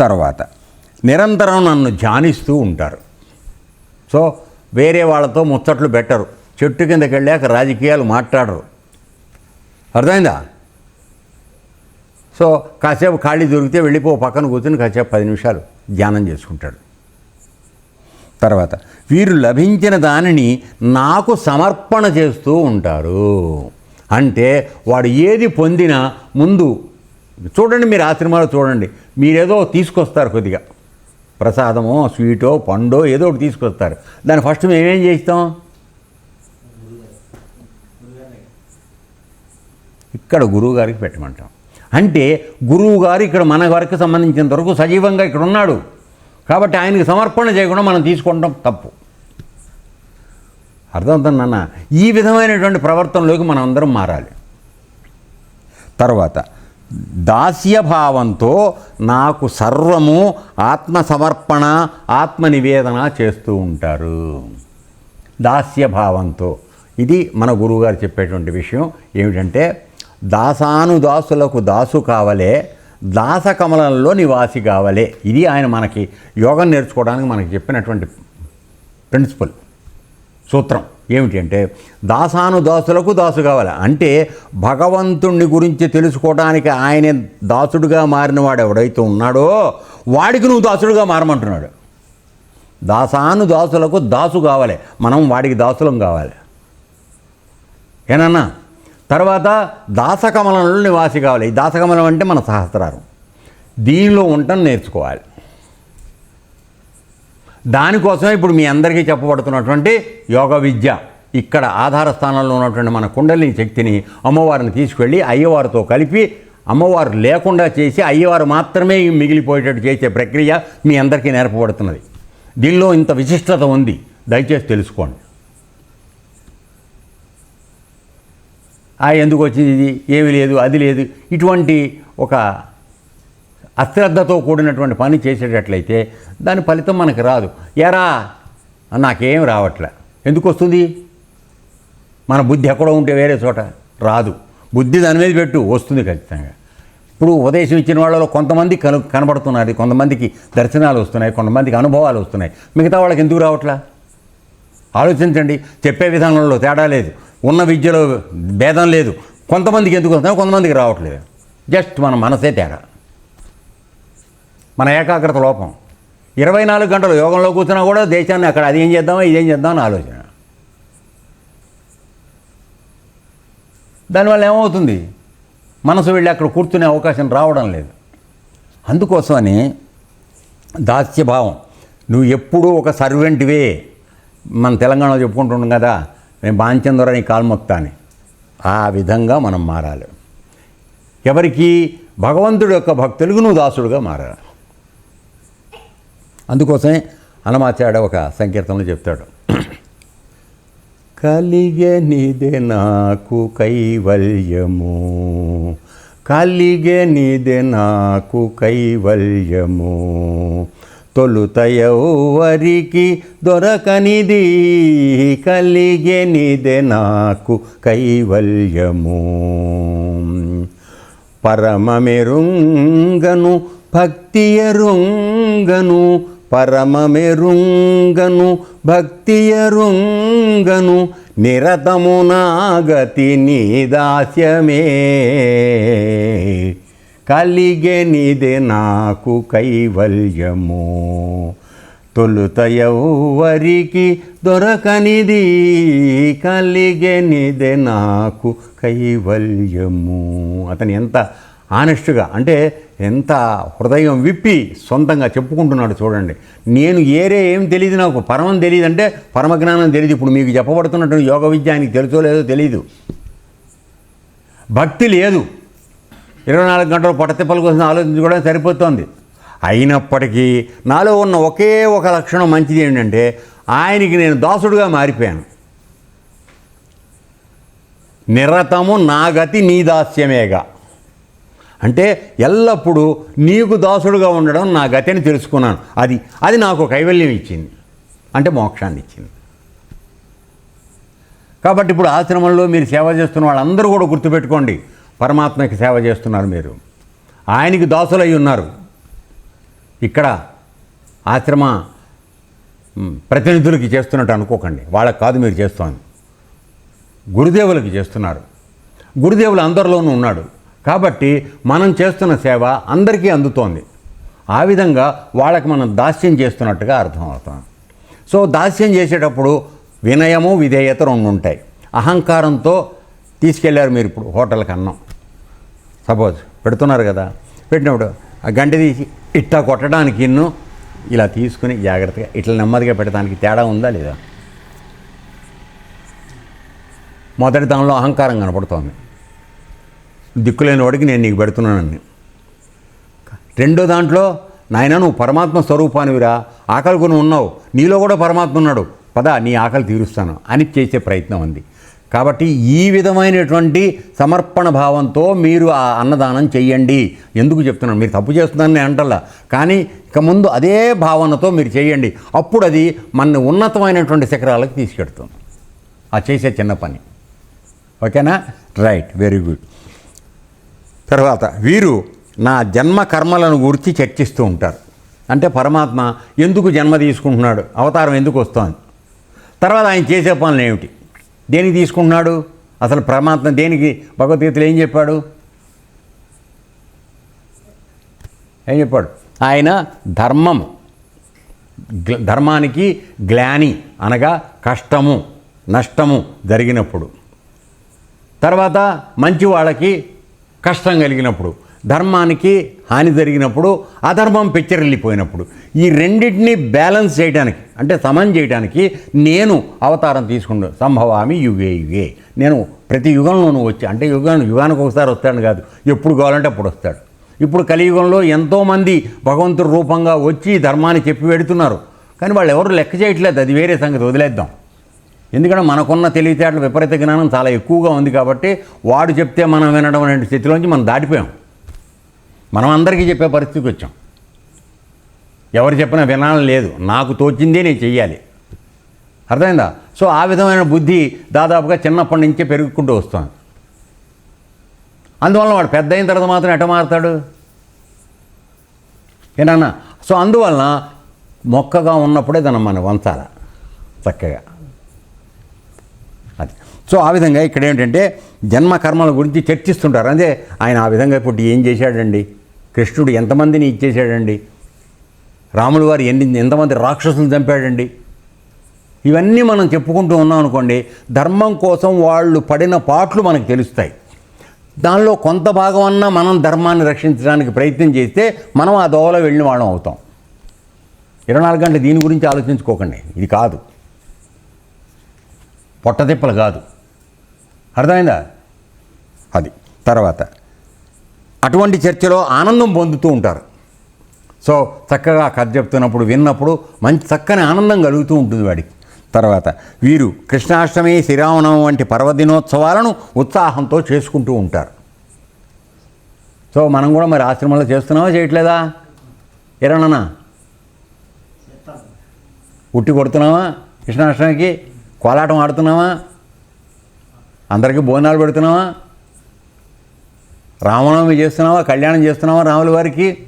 తర్వాత నిరంతరం నన్ను ధ్యానిస్తూ ఉంటారు. సో వేరే వాళ్ళతో ముచ్చట్లు పెట్టరు. చెట్టు కిందకి వెళ్ళాక రాజకీయాలు మాట్లాడరు. అర్థమైందా? సో కాసేపు ఖాళీ దొరికితే వెళ్ళిపో పక్కన కూర్చుని కాసేపు పది నిమిషాలు ధ్యానం చేసుకుంటాడు. తర్వాత వీరు లభించిన దానిని నాకు సమర్పణ చేస్తూ ఉంటారు. అంటే వాడు ఏది పొందినా ముందు చూడండి మీరు ఆశ్రమాలు చూడండి. మీరేదో తీసుకొస్తారు కొద్దిగా. ప్రసాదమో స్వీటో పండో ఏదో ఒకటి తీసుకొస్తారు. దాన్ని ఫస్ట్ మేమేం చేస్తాం ఇక్కడ గురువు గారికి పెట్టమంటాం. అంటే గురువు గారు ఇక్కడ మన వారికి సంబంధించినంత వరకు సజీవంగా ఇక్కడ ఉన్నాడు. కాబట్టి ఆయనకి సమర్పణ చేయకుండా మనం తీసుకుంటాం తప్పు. అర్థమవుతుంది నాన్న? ఈ విధమైనటువంటి ప్రవర్తనలోకి మనం అందరం మారాలి. తర్వాత దాస్యభావంతో నాకు సర్వము ఆత్మసమర్పణ ఆత్మ నివేదన చేస్తూ ఉంటారు. దాస్యభావంతో. ఇది మన గురువుగారు చెప్పేటువంటి విషయం. ఏమిటంటే దాసానుదాసులకు దాసు కావలే దాసకమలంలో నివాసి కావలే. ఇది ఆయన మనకి యోగం నేర్చుకోవడానికి మనకి చెప్పినటువంటి ప్రిన్సిపల్ సూత్రం. ఏమిటి అంటే దాసానుదాసులకు దాసు కావాలి. అంటే భగవంతుణ్ణి గురించి తెలుసుకోవడానికి ఆయన దాసుడుగా మారిన వాడు ఎవడైతే ఉన్నాడో వాడికి నువ్వు దాసుడుగా మారమంటున్నాడు. దాసాను దాసులకు దాసు కావాలి. మనం వాడికి దాసులం కావాలి. ఏనన్నా? తర్వాత దాసకమలంలో నివాసి కావాలి. ఈ దాసకమలం అంటే మన సహస్రారం. దీనిలో ఉండటం నేర్చుకోవాలి. దానికోసమే ఇప్పుడు మీ అందరికీ చెప్పబడుతున్నటువంటి యోగ విద్య. ఇక్కడ ఆధార స్థానంలో ఉన్నటువంటి మన కుండలిని శక్తిని అమ్మవారిని తీసుకెళ్ళి అయ్యవారితో కలిపి అమ్మవారు లేకుండా చేసి అయ్యవారు మాత్రమే మిగిలిపోయేటట్టు చేసే ప్రక్రియ మీ అందరికీ నేర్పబడుతున్నది. దీనిలో ఇంత విశిష్టత ఉంది. దయచేసి తెలుసుకోండి. ఆ ఎందుకు వచ్చింది ఇది? ఏమి లేదు అది లేదు. ఇటువంటి ఒక అశ్రద్ధతో కూడినటువంటి పని చేసేటట్లయితే దాని ఫలితం మనకు రాదు. ఎరా? నాకేం రావట్లే. ఎందుకు వస్తుంది? మన బుద్ధి ఎక్కడో ఉంటే వేరే చోట రాదు. బుద్ధి దాని మీద పెట్టు వస్తుంది ఖచ్చితంగా. ఇప్పుడు ఉపదేశం ఇచ్చిన వాళ్ళలో కొంతమంది కను కనబడుతున్నది కొంతమందికి దర్శనాలు వస్తున్నాయి కొంతమందికి అనుభవాలు వస్తున్నాయి. మిగతా వాళ్ళకి ఎందుకు రావట్లా? ఆలోచించండి. చెప్పే విధానంలో తేడా లేదు. ఉన్న విద్యలో భేదం లేదు. కొంతమందికి ఎందుకు వస్తున్నాయి కొంతమందికి రావట్లేదు. జస్ట్ మన మనసే తేడా. మన ఏకాగ్రత లోపం. ఇరవై నాలుగు గంటలు యోగంలో కూర్చున్నా కూడా దేశాన్ని అక్కడ అది ఏం చేద్దామా ఇదేం చేద్దామని ఆలోచన. దానివల్ల ఏమవుతుంది? మనసు వెళ్ళి అక్కడ కూర్చునే అవకాశం రావడం లేదు. అందుకోసమని దాస్యభావం నువ్వు ఎప్పుడూ ఒక సర్వెంట్వే. మన తెలంగాణలో చెప్పుకుంటున్నాం కదా నేను బాంచందర నీ కాల్మొక్తా ఆ విధంగా మనం మారాలి. ఎవరికి? భగవంతుడి యొక్క భక్తులకు నువ్వు దాసుడుగా మారాలి. అందుకోసమే అనమాచాడ ఒక సంకీర్తనలో చెప్తాడు. కలిగెనిదే నాకు కైవల్యము. కలిగెనిదే నాకు కైవల్యము. తొలుత ఎవరికి దొరకనిది. కలిగెనిదే నాకు కైవల్యము. పరమమెరుంగను భక్తి ఎరుంగను పరమమెరుంగను భక్తియరుంగను నిరతము నాగతి నీ దాస్యమే కలిగెనిదే నాకు కైవల్యము. తొలుత ఎవరికి దొరకనిది కలిగెనిది నాకు కైవల్యము. అతను ఎంత ఆనెస్ట్గా అంటే ఎంత హృదయం విప్పి సొంతంగా చెప్పుకుంటున్నాడు చూడండి. నేను ఏరే ఏం తెలియదు నాకు పరమం తెలియదు అంటే పరమజ్ఞానం తెలియదు ఇప్పుడు మీకు చెప్పబడుతున్నటువంటి యోగ విద్య ఆయనకి తెలుసో లేదో తెలియదు భక్తి లేదు. ఇరవై నాలుగు గంటలు పొట్టతిప్పల కోసం ఆలోచించుకోవడం సరిపోతుంది. అయినప్పటికీ నాలో ఉన్న ఒకే ఒక లక్షణం మంచిది ఏంటంటే ఆయనకి నేను దాసుడుగా మారిపోయాను. నిరతము నా గతి నీ దాస్యమేగా. అంటే ఎల్లప్పుడూ నీకు దాసుడుగా ఉండడం నా గతిని తెలుసుకున్నాను. అది అది నాకు కైవల్యం ఇచ్చింది. అంటే మోక్షాన్ని ఇచ్చింది. కాబట్టి ఇప్పుడు ఆశ్రమంలో మీరు సేవ చేస్తున్న వాళ్ళందరూ కూడా గుర్తుపెట్టుకోండి. పరమాత్మకి సేవ చేస్తున్నారు మీరు. ఆయనకి దాసులై ఉన్నారు. ఇక్కడ ఆశ్రమ ప్రతినిధులకి చేస్తున్నట్టు అనుకోకండి. వాళ్ళకి కాదు మీరు చేస్తాను గురుదేవులకి చేస్తున్నారు. గురుదేవులు అందరిలోనూ ఉన్నాడు. కాబట్టి మనం చేస్తున్న సేవ అందరికీ అందుతోంది. ఆ విధంగా వాళ్ళకి మనం దాస్యం చేస్తున్నట్టుగా అర్థమవుతాం సో దాస్యం చేసేటప్పుడు వినయము విధేయత రెండు ఉంటాయి. అహంకారంతో తీసుకెళ్ళారు మీరు ఇప్పుడు హోటల్కి అన్నం సపోజ్ పెడుతున్నారు కదా. పెట్టినప్పుడు ఆ గంట తీసి ఇట్టా కొట్టడానికి ఇన్ను ఇలా తీసుకుని జాగ్రత్తగా ఇట్లా నెమ్మదిగా పెట్టడానికి తేడా ఉందా లేదా? మొదటి దానిలో అహంకారం కనపడుతోంది. దిక్కులేని వాడికి నేను నీకు పెడుతున్నానని. రెండో దాంట్లో నాయన నువ్వు పరమాత్మ స్వరూపానివిరా. ఆకలి కొని ఉన్నావు. నీలో కూడా పరమాత్మ ఉన్నాడు. పద నీ ఆకలి తీరుస్తాను అని చేసే ప్రయత్నం ఉంది కాబట్టి ఈ విధమైనటువంటి సమర్పణ భావంతో మీరు ఆ అన్నదానం చెయ్యండి ఎందుకు చెప్తున్నాను? మీరు తప్పు చేస్తున్నారని అంటల్లా. కానీ ఇక ముందు అదే భావనతో మీరు చేయండి. అప్పుడు అది మన ఉన్నతమైనటువంటి శిఖరాలకు తీసుకెడుతుంది. ఆ చేసే చిన్న పని. ఓకేనా? రైట్. Very good. తర్వాత వీరు నా జన్మ కర్మలను గురించి చర్చిస్తూ ఉంటారు. అంటే పరమాత్మ ఎందుకు జన్మ తీసుకుంటున్నాడు? అవతారం ఎందుకు వస్తోంది? తర్వాత ఆయన చేసే పనులు ఏమిటి? దేనికి తీసుకుంటున్నాడు? అసలు పరమాత్మ దేనికి? భగవద్గీతలు ఏం చెప్పాడు? ఏం చెప్పాడు? ఆయన ధర్మం ధర్మానికి గ్లాని అనగా కష్టము నష్టము జరిగినప్పుడు. తర్వాత మంచి వాళ్ళకి కష్టం కలిగినప్పుడు ధర్మానికి హాని జరిగినప్పుడు అధర్మం పెచ్చరిల్లిపోయినప్పుడు ఈ రెండింటిని బ్యాలెన్స్ చేయడానికి అంటే సమం చేయడానికి నేను అవతారం తీసుకుంటా సంభవామి యుగే యుగే. నేను ప్రతి యుగంలోనూ వచ్చి అంటే యుగం యుగానికి ఒకసారి వస్తాడు కాదు ఎప్పుడు కావాలంటే అప్పుడు వస్తాడు. ఇప్పుడు కలియుగంలో ఎంతోమంది భగవంతుడి రూపంగా వచ్చి ధర్మాన్ని చెప్పి పెడుతున్నారు. కానీ వాళ్ళు ఎవరు లెక్క చేయట్లేదు అది వేరే సంగతి వదిలేద్దాం. ఎందుకంటే మనకున్న తెలివితేటలు విపరీత జ్ఞానం చాలా ఎక్కువగా ఉంది కాబట్టి వాడు చెప్తే మనం వినడం అనే స్థితిలోంచి మనం దాటిపోయాం. మనం అందరికీ చెప్పే పరిస్థితికి వచ్చాం. ఎవరు చెప్పినా వినాలని లేదు. నాకు తోచిందే నేను చెయ్యాలి. అర్థమైందా? సో ఆ విధమైన బుద్ధి దాదాపుగా చిన్నప్పటి నుంచే పెరుగుకుంటూ వస్తుంది. అందువల్ల వాడు పెద్ద అయిన తర్వాత మాత్రం ఎట మారుతాడు? ఏనన్నా సో అందువలన మొక్కగా ఉన్నప్పుడే దాన్ని మనం వంచాల చక్కగా. సో ఆ విధంగా ఇక్కడ ఏంటంటే జన్మ కర్మల గురించి చర్చిస్తుంటారు. అదే ఆయన ఆ విధంగా ఇప్పుడు ఏం చేశాడండి? కృష్ణుడు ఎంతమందిని ఇచ్చేశాడండి? రాములు వారు ఎన్ని ఎంతమంది రాక్షసులు చంపాడండి? ఇవన్నీ మనం చెప్పుకుంటూ ఉన్నాం అనుకోండి ధర్మం కోసం వాళ్ళు పడిన పాట్లు మనకు తెలుస్తాయి. దానిలో కొంత భాగం అన్నా మనం ధర్మాన్ని రక్షించడానికి ప్రయత్నం చేస్తే మనం ఆ దోవలో వెళ్ళిన వాళ్ళం అవుతాం. ఇరవై నాలుగు గంటలు దీని గురించి ఆలోచించుకోకండి. ఇది కాదు. పొట్టతిప్పలు కాదు. అర్థమైందా? అది. తర్వాత అటువంటి చర్చలో ఆనందం పొందుతూ ఉంటారు. సో చక్కగా కథ చెప్తున్నప్పుడు విన్నప్పుడు మంచి చక్కని ఆనందం కలుగుతూ ఉంటుంది వాడికి. తర్వాత వీరు కృష్ణాష్టమి శ్రీరామనవం వంటి పర్వదినోత్సవాలను ఉత్సాహంతో చేసుకుంటూ ఉంటారు. సో మనం కూడా మరి ఆశ్రమంలో చేస్తున్నావా చేయట్లేదా? ఎరనన్నా ఉట్టి కొడుతున్నావా కృష్ణాష్టమికి? కోలాటం ఆడుతున్నావా? అందరికీ భోజనాలు పెడుతున్నావా? రామనవమి చేస్తున్నావా? కళ్యాణం చేస్తున్నావా? రాముల వారికి